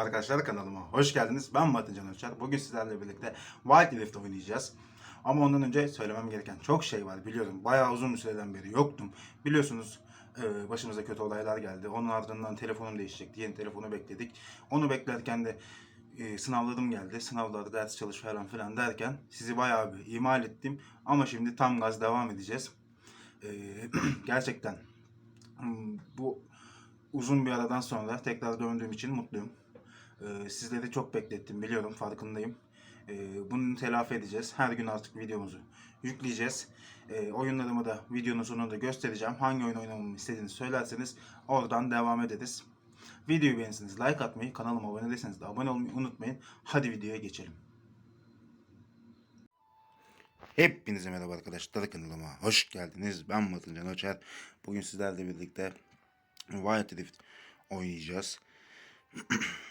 Merhaba arkadaşlar kanalıma hoş geldiniz. Ben Batın Can Öçer. Bugün sizlerle birlikte Wild Rift oynayacağız. Ama ondan önce söylemem gereken çok şey var biliyorum. Bayağı uzun bir süreden beri yoktum. Biliyorsunuz e, başımıza kötü olaylar geldi. Onun ardından telefonum değişecekti. Yeni telefonu bekledik. Onu beklerken de e, sınavlarım geldi. Sınavlarda ders çalış falan filan derken sizi bayağı bir ihmal ettim. Ama şimdi tam gaz devam edeceğiz. E, gerçekten hmm, bu uzun bir aradan sonra tekrar döndüğüm için mutluyum. Ee, sizleri çok beklettim biliyorum farkındayım. Ee, bunu telafi edeceğiz. Her gün artık videomuzu yükleyeceğiz. Ee, oyunlarımı da videonun sonunda göstereceğim. Hangi oyun oynamamı istediğinizi söylerseniz oradan devam ederiz. Videoyu beğenirseniz like atmayı, kanalıma abone değilseniz de abone olmayı unutmayın. Hadi videoya geçelim. Hepinize merhaba arkadaşlar kanalıma hoş geldiniz. Ben Batın Can Öçer. Bugün sizlerle birlikte Wild Rift oynayacağız.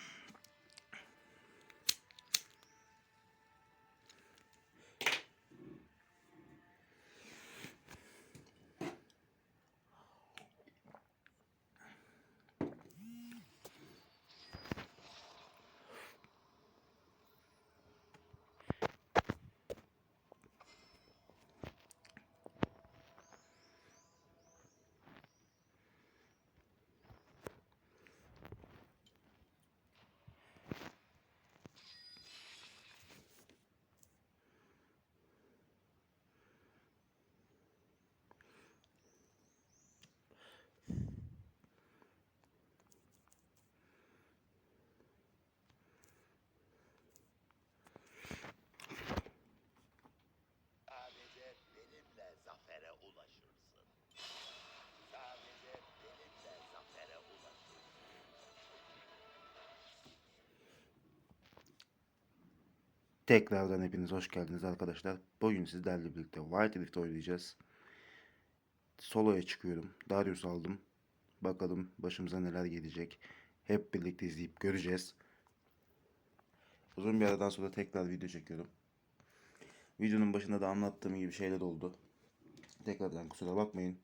Tekrardan hepiniz hoş geldiniz arkadaşlar. Bugün sizlerle birlikte Wild Rift oynayacağız. Solo'ya çıkıyorum. Darius aldım. Bakalım başımıza neler gelecek. Hep birlikte izleyip göreceğiz. Uzun bir aradan sonra tekrar video çekiyorum. Videonun başında da anlattığım gibi şeyler oldu. Tekrardan kusura bakmayın.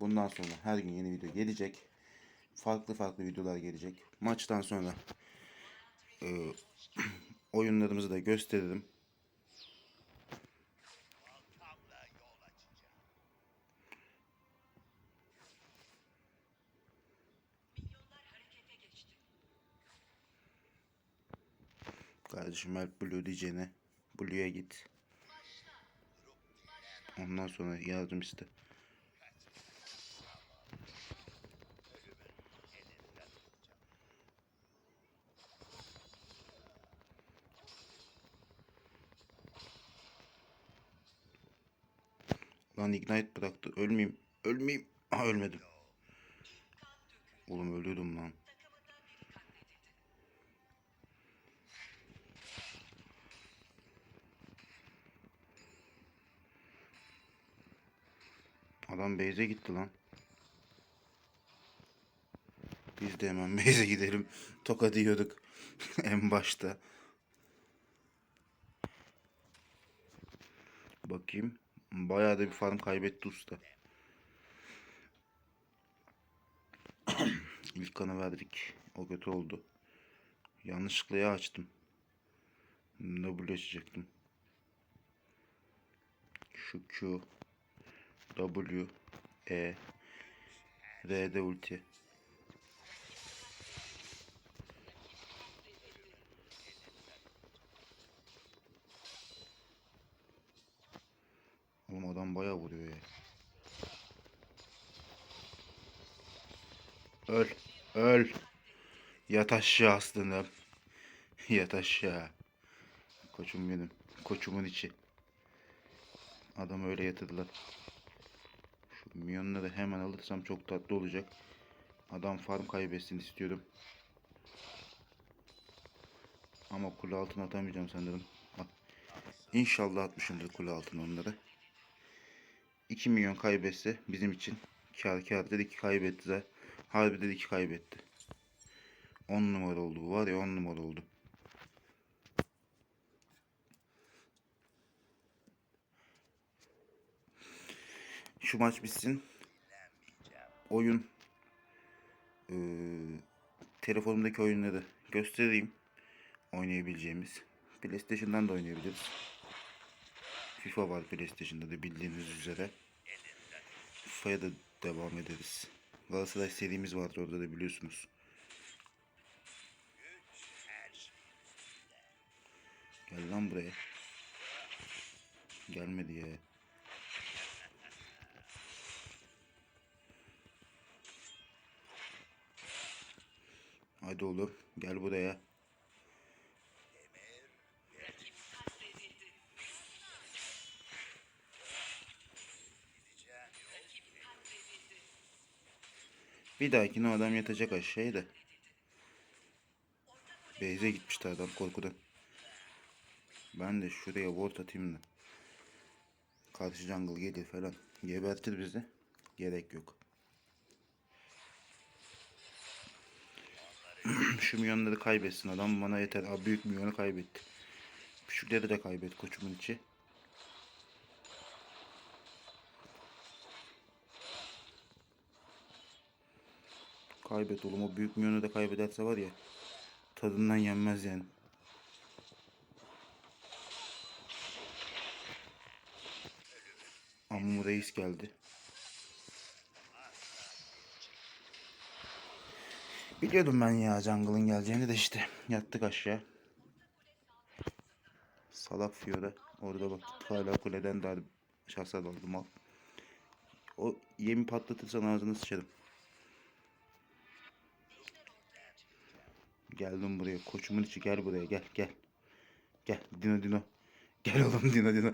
Bundan sonra her gün yeni video gelecek. Farklı farklı videolar gelecek. Maçtan sonra e, oyunlarımızı da açacağım. Kardeşim Alp Blue diyeceğine Blue'ya git. Ondan sonra yardım iste. Lan Ignite bıraktı. Ölmeyeyim. Ölmeyeyim. Ha ölmedim. Oğlum ölüyordum lan. Adam base'e gitti lan. Biz de hemen base'e gidelim. Toka diyorduk en başta. Bakayım. Bayağı da bir farm kaybetti usta. İlk kanı verdik. O kötü oldu. Yanlışlıkla yağ açtım. W açacaktım. Şu Q. W. E. R'de ulti. Adam bayağı vuruyor ya. Öl. Öl. Yat aşağı aslanım. Yat aşağı. Koçum benim. Koçumun içi. Adamı öyle yatırdılar. Şu milyonları hemen alırsam çok tatlı olacak. Adam farm kaybetsin istiyorum. Ama kule altına atamayacağım sanırım. İnşallah atmışımdır kule altına onları. 2 milyon kaybetse bizim için kar kar dedi ki kaybetti de harbi dedi ki kaybetti. 10 numara oldu bu var ya 10 numara oldu. Şu maç bitsin. Oyun eee telefonumdaki oyunları göstereyim oynayabileceğimiz. PlayStation'dan da oynayabiliriz. FIFA var PlayStation'da da bildiğiniz üzere. FIFA'ya da devam ederiz. Galatasaray serimiz vardı orada da biliyorsunuz. Gel lan buraya. Gelmedi ya. Hadi oğlum gel buraya. Bir dahakine o adam yatacak aşağıya da. Beyze gitmişti adam korkudan. Ben de şuraya ward atayım da. Karşı jungle gelir falan. Gebertir bizi. Gerek yok. Şu milyonları kaybetsin adam bana yeter. Abi büyük milyonu kaybetti. Küçükleri de kaybet koçumun içi. Kaybet oğlum o büyük milyonu da kaybederse var ya tadından yenmez yani. Amma reis geldi. Biliyordum ben ya jungle'ın geleceğini de işte yattık aşağı. Salak Fiora orada bak hala kuleden daha şahsa daldı mal. O yemi patlatırsan ağzını sıçarım. Geldim buraya koçumun içi gel buraya gel gel. Gel Dino Dino. Gel oğlum Dino Dino.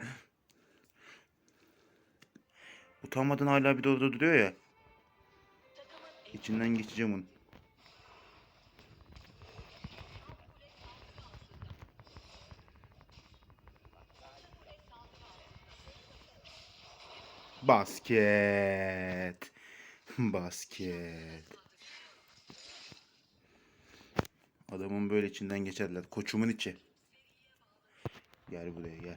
Utanmadan hala bir de orada duruyor ya. İçinden geçeceğim onun. Basket. Basket. Adamın böyle içinden geçerler. Koçumun içi. Gel buraya gel.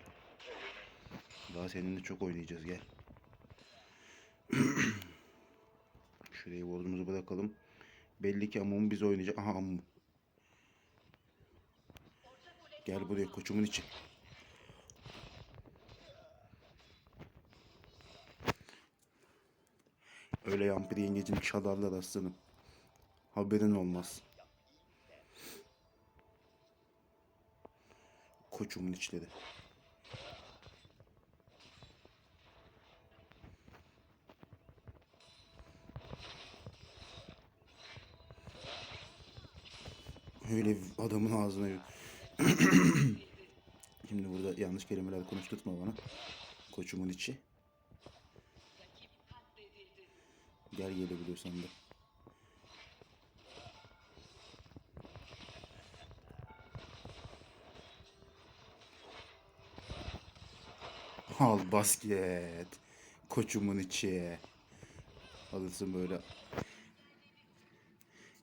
Daha seninle çok oynayacağız gel. Şurayı vurdumuzu bırakalım. Belli ki Amumu biz oynayacak. Aha Amumu. Gel buraya koçumun içi. Öyle yampir yengecini çalarlar aslanım. Haberin olmaz. Koçumun içleri. Öyle adamın ağzına. Şimdi burada yanlış kelimeler konuşturtma bana. Koçumun içi. Gel gelebiliyorsan da. Al basket. Koçumun içi. Alırsın böyle.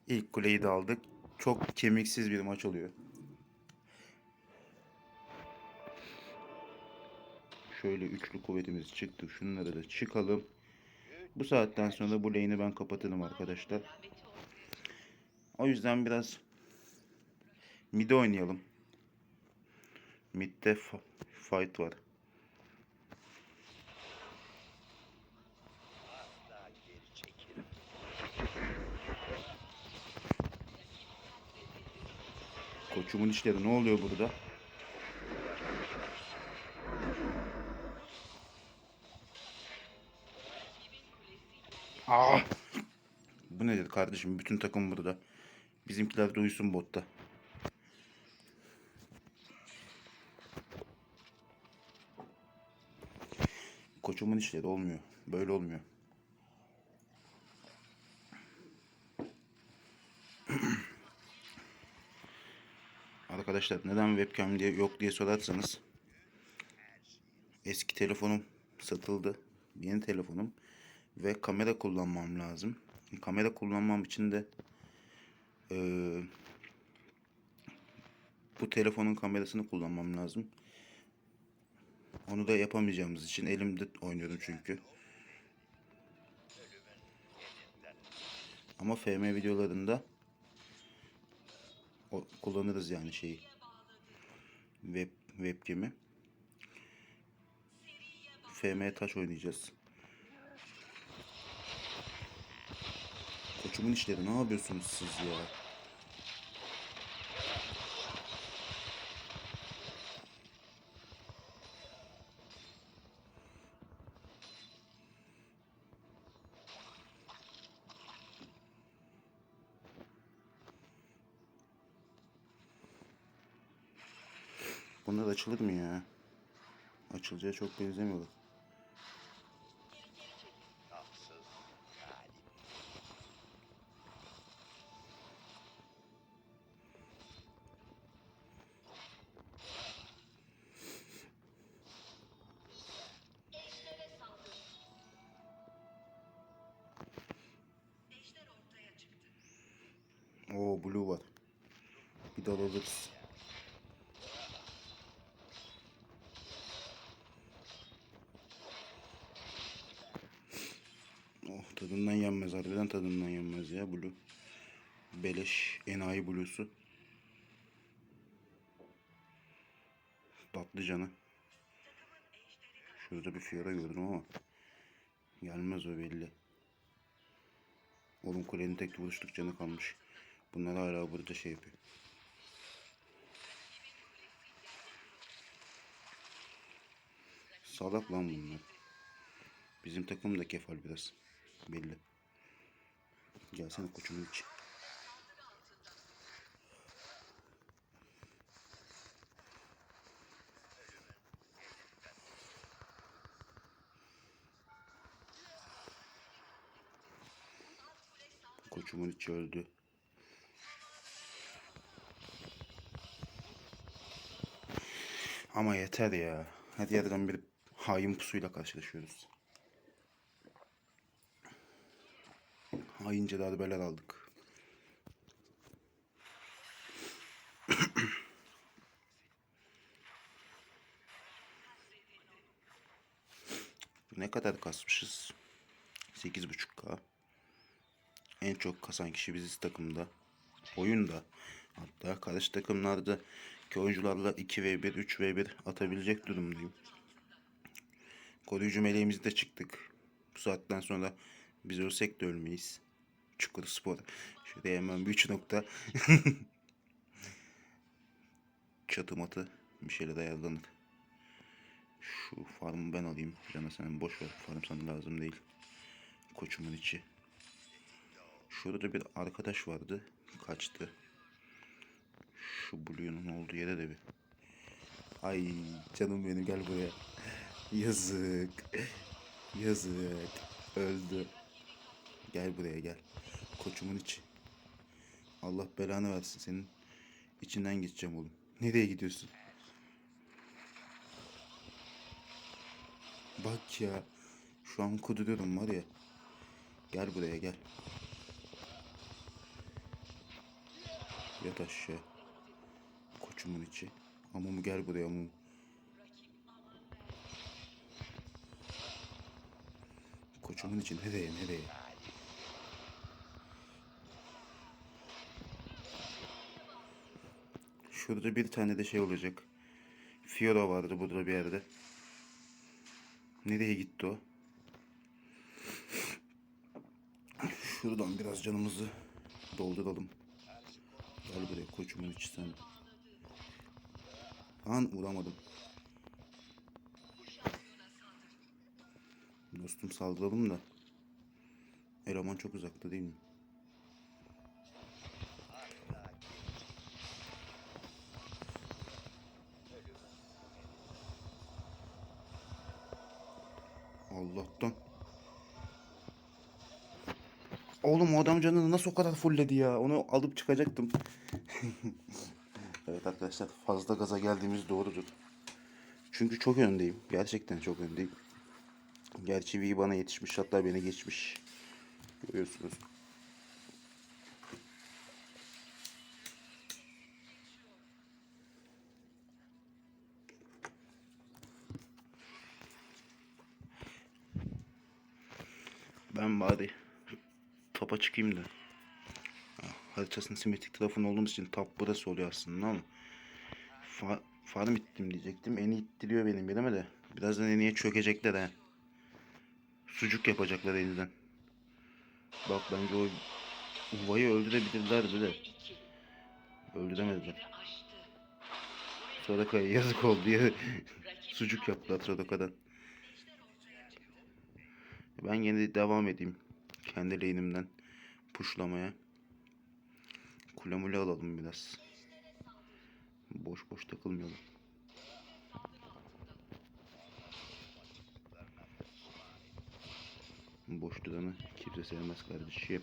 İlk kuleyi de aldık. Çok kemiksiz bir maç oluyor. Şöyle üçlü kuvvetimiz çıktı. Şunları da çıkalım. Bu saatten sonra bu lane'i ben kapatırım arkadaşlar. O yüzden biraz mid oynayalım. Mid'de fight var. Koçumun işleri ne oluyor burada? Aa! Bu nedir kardeşim? Bütün takım burada. Bizimkiler de uyusun botta. Koçumun işleri olmuyor. Böyle olmuyor. Arkadaşlar neden webcam diye yok diye sorarsanız eski telefonum satıldı. Yeni telefonum ve kamera kullanmam lazım. Kamera kullanmam için de eee, bu telefonun kamerasını kullanmam lazım. Onu da yapamayacağımız için elimde oynuyorum çünkü. Ama FM videolarında kullanırız yani şeyi. Web webcam'i. FM taş oynayacağız. Koçumun işleri ne yapıyorsunuz siz ya? Bunlar açılır mı ya? Açılacağı çok benzemiyor. Beleş enayi blue'su. Tatlı canı. Şurada bir fiyora gördüm ama gelmez o belli. Oğlum kulenin tek vuruşluk canı kalmış. Bunlar hala burada şey yapıyor. Salak lan bunlar. Bizim takım da kefal biraz. Belli. Gelsene koçumun içi. Koçumun içi öldü. Ama yeter ya. Hadi yerden bir hain pusuyla karşılaşıyoruz. Haince darbeler aldık. ne kadar kasmışız? 8.5k. En çok kasan kişi biziz takımda. Oyunda. Hatta karşı takımlarda ki oyuncularla 2v1, 3v1 atabilecek durumdayım. Koruyucu meleğimizde çıktık. Bu saatten sonra biz ölsek de ölmeyiz. Çukur spor. Şuraya hemen bir üç nokta. Çatı matı bir şeyler ayarlanır. Şu farmı ben alayım. Cana sen boş ver. Farm sana lazım değil. Koçumun içi. Şurada bir arkadaş vardı. Kaçtı. Şu Blue'nun olduğu yere de bir. Ay canım benim gel buraya. Yazık. Yazık. Öldü. Gel buraya gel. Koçumun içi. Allah belanı versin senin. içinden geçeceğim oğlum. Nereye gidiyorsun? Bak ya. Şu an kuduruyorum var ya. Gel buraya gel. Yat aşağı. Koçumun içi. Amumu gel buraya amumu. Koçumun içi nereye nereye? Şurada bir tane de şey olacak. Fiora vardı burada bir yerde. Nereye gitti o? Şuradan biraz canımızı dolduralım. Gel buraya koçumun içi. An vuramadım. Dostum saldıralım da. Eleman çok uzakta değil mi? Adam canını nasıl o kadar fullledi ya? Onu alıp çıkacaktım. evet arkadaşlar fazla gaza geldiğimiz doğrudur. Çünkü çok öndeyim. Gerçekten çok öndeyim. Gerçi V bana yetişmiş hatta beni geçmiş. Görüyorsunuz. Ben bari topa çıkayım da. haritasının simetrik tarafında olduğumuz için tap burası oluyor aslında ama fa farm ittim diyecektim. Eni ittiriyor benim yerime de. Birazdan eniye çökecekler he. Sucuk yapacaklar elden. Bak bence o Uvayı öldürebilirlerdi de. Öldüremediler. Soraka'ya yazık oldu diye sucuk yaptılar Soraka'dan. Ben yine devam edeyim. Kendi lane'imden puşlamaya. Kule alalım biraz. Boş boş takılmayalım. Boş duranı kimse sevmez kardeşim.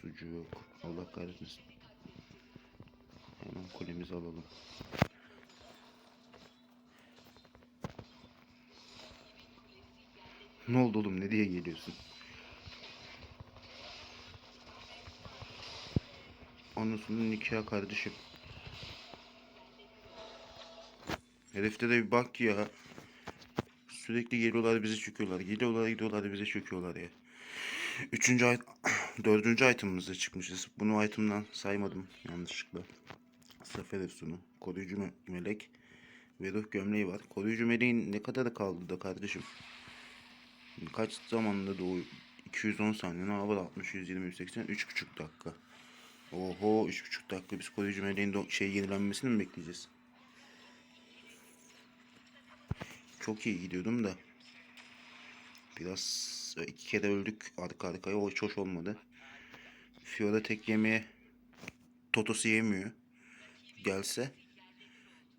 Sucuk. Allah kahretmesin. Hemen kulemizi alalım. Ne oldu oğlum? Ne diye geliyorsun? Anasının nikahı kardeşim. Herifte de bir bak ya. Sürekli geliyorlar bizi çöküyorlar. Geliyorlar gidiyorlar bizi çöküyorlar ya. Üçüncü ay... Dördüncü itemımıza çıkmışız. Bunu itemdan saymadım yanlışlıkla. Zafer Efsun'u. Koruyucu me- melek. Ve ruh gömleği var. Koruyucu meleğin ne kadarı kaldı da kardeşim? Kaç zamanda doğu? 210 saniye. Ne var? 60, 120, 180. 3,5 dakika. Oho 3,5 dakika biz koruyucu meleğin şey yenilenmesini mi bekleyeceğiz? Çok iyi gidiyordum da. Biraz e, iki kere öldük arka arkaya. O hiç hoş olmadı. Fiora tek yemeye Totosu yemiyor. Gelse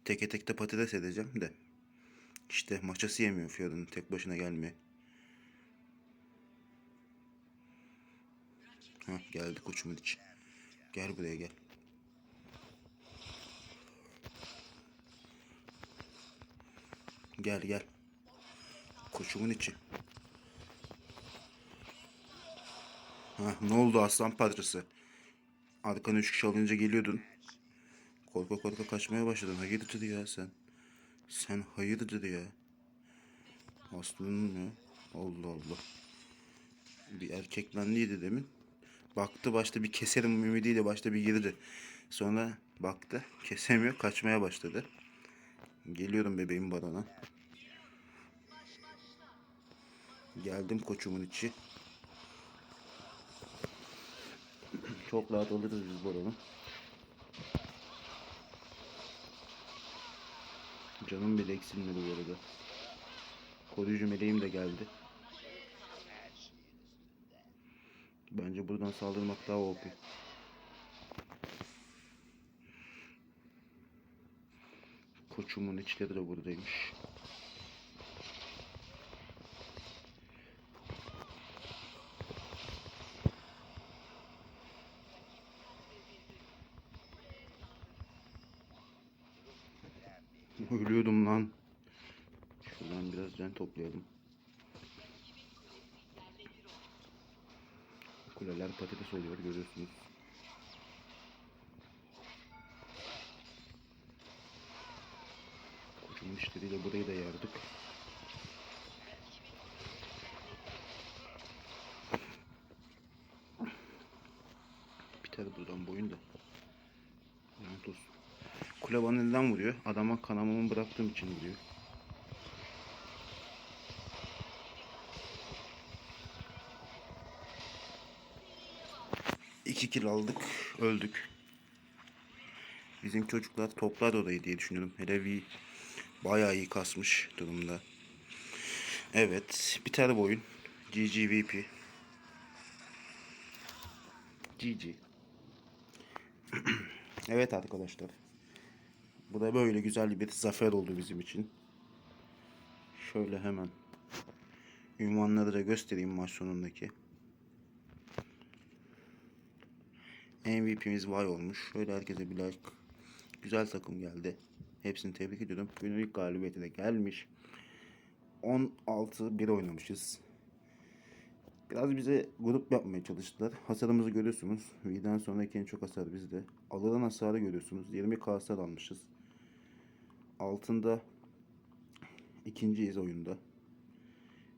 teke tek de patates edeceğim de. İşte maçası yemiyor Fiora'nın tek başına gelmiyor. Hah geldi koçumun için. Gel buraya gel. Gel gel. Koçumun içi. Ha ne oldu aslan parçası? Arkana üç kişi alınca geliyordun. Korka korka kaçmaya başladın. Hayırdır ya sen? Sen hayırdır ya? Aslanım ya. Allah Allah. Bir erkeklendiydi demin. Baktı başta bir keserim ümidiyle başta bir girdi. Sonra baktı kesemiyor kaçmaya başladı. Geliyorum bebeğim barona. Geldim koçumun içi. Çok rahat alırız biz baronu. Canım bile eksilmedi bu arada. Koruyucu meleğim de geldi. Bence buradan saldırmak daha OP. Koçumun içleri de buradaymış. Ölüyordum lan. Şuradan biraz can toplayalım. Kuleler patates oluyor görüyorsunuz. Koçumun işleriyle burayı da yardık. Biter buradan boyun da. Lanet olsun. Kule bana neden vuruyor? Adama kanamamı bıraktığım için vuruyor. İki kill aldık, öldük. Bizim çocuklar toplar orayı diye düşünüyorum. Hele V bayağı iyi kasmış durumda. Evet, biter bu oyun. GGVP. GG. evet arkadaşlar. Bu da böyle güzel bir zafer oldu bizim için. Şöyle hemen ünvanları da göstereyim maç sonundaki. MVP'miz vay olmuş. Şöyle herkese bir like. Güzel takım geldi. Hepsini tebrik ediyorum. Günün ilk galibiyeti de gelmiş. 16-1 oynamışız. Biraz bize grup yapmaya çalıştılar. Hasarımızı görüyorsunuz. V'den sonraki en çok hasar bizde. Alınan hasarı görüyorsunuz. 20k hasar almışız. Altında ikinciyiz oyunda.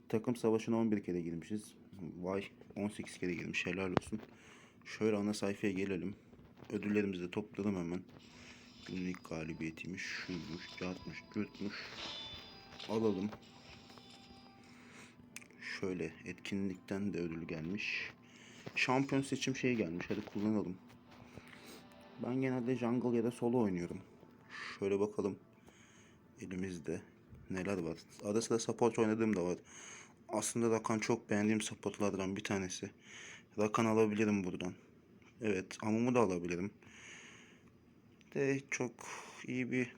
Takım savaşına 11 kere girmişiz. Vay 18 kere girmiş helal olsun. Şöyle ana sayfaya gelelim. Ödüllerimizi de topladım hemen. Günün ilk galibiyetiymiş. Şuymuş, cartmış, cürtmüş. Alalım. Şöyle etkinlikten de ödül gelmiş. Şampiyon seçim şeyi gelmiş. Hadi kullanalım. Ben genelde jungle ya da solo oynuyorum. Şöyle bakalım. Elimizde neler var. Ara sıra support oynadığım da var. Aslında Rakan çok beğendiğim supportlardan bir tanesi. Rakan alabilirim buradan. Evet Amum'u da alabilirim. De çok iyi bir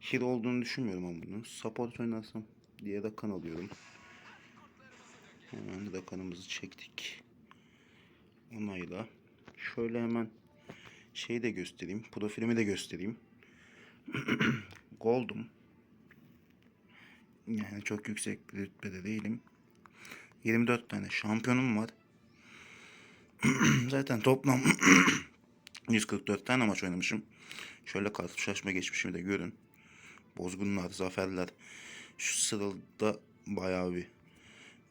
hero olduğunu düşünmüyorum Amum'un. Support oynarsam diye Rakan alıyorum. Hemen Rakan'ımızı çektik. Onayla. Şöyle hemen şeyi de göstereyim. Profilimi de göstereyim. Gold'um. Yani çok yüksek bir rütbede değilim. 24 tane şampiyonum var. Zaten toplam 144 tane maç oynamışım. Şöyle karşılaşma geçmişimi de görün. Bozgunlar, zaferler. Şu sırada bayağı bir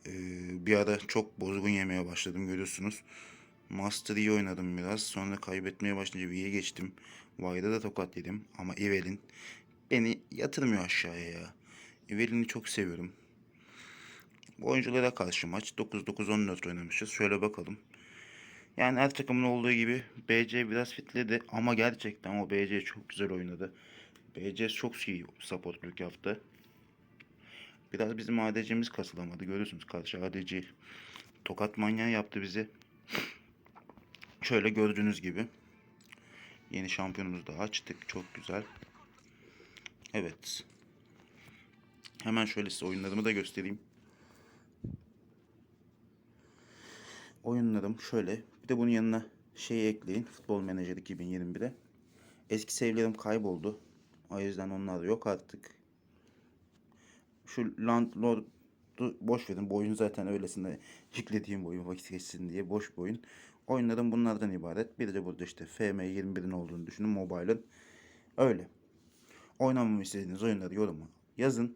ee, bir ara çok bozgun yemeye başladım görüyorsunuz. Master iyi oynadım biraz. Sonra kaybetmeye başlayınca V'ye geçtim. Vay'da da tokat yedim. Ama Evelyn beni yatırmıyor aşağıya ya. Evelyn'i çok seviyorum. Bu oyunculara karşı maç 9-9-14 oynamışız. Şöyle bakalım. Yani her takımın olduğu gibi BC biraz fitledi ama gerçekten o BC çok güzel oynadı. BC çok iyi supportluk yaptı. Biraz bizim ADC'miz kasılamadı. Görüyorsunuz karşı ADC tokat manyağı yaptı bizi. Şöyle gördüğünüz gibi yeni şampiyonumuzu da açtık. Çok güzel. Evet. Hemen şöyle size oyunlarımı da göstereyim. Oyunlarım şöyle. Bir de bunun yanına şey ekleyin. Futbol Manager 2021'e. Eski sevgilerim kayboldu. O yüzden onlar yok artık. Şu Landlord'u boş verin. Bu oyun zaten öylesine yüklediğim oyun vakit geçsin diye boş bir oyun. Oyunlarım bunlardan ibaret. Bir de burada işte FM21'in olduğunu düşünün. Mobile'ın. Öyle. Oynamamı istediğiniz oyunları yoruma yazın.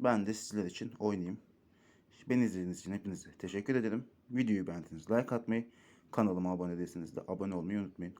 Ben de sizler için oynayayım. Beni izlediğiniz için hepinize teşekkür ederim. Videoyu beğendiyseniz like atmayı, kanalıma abone değilseniz de abone olmayı unutmayın.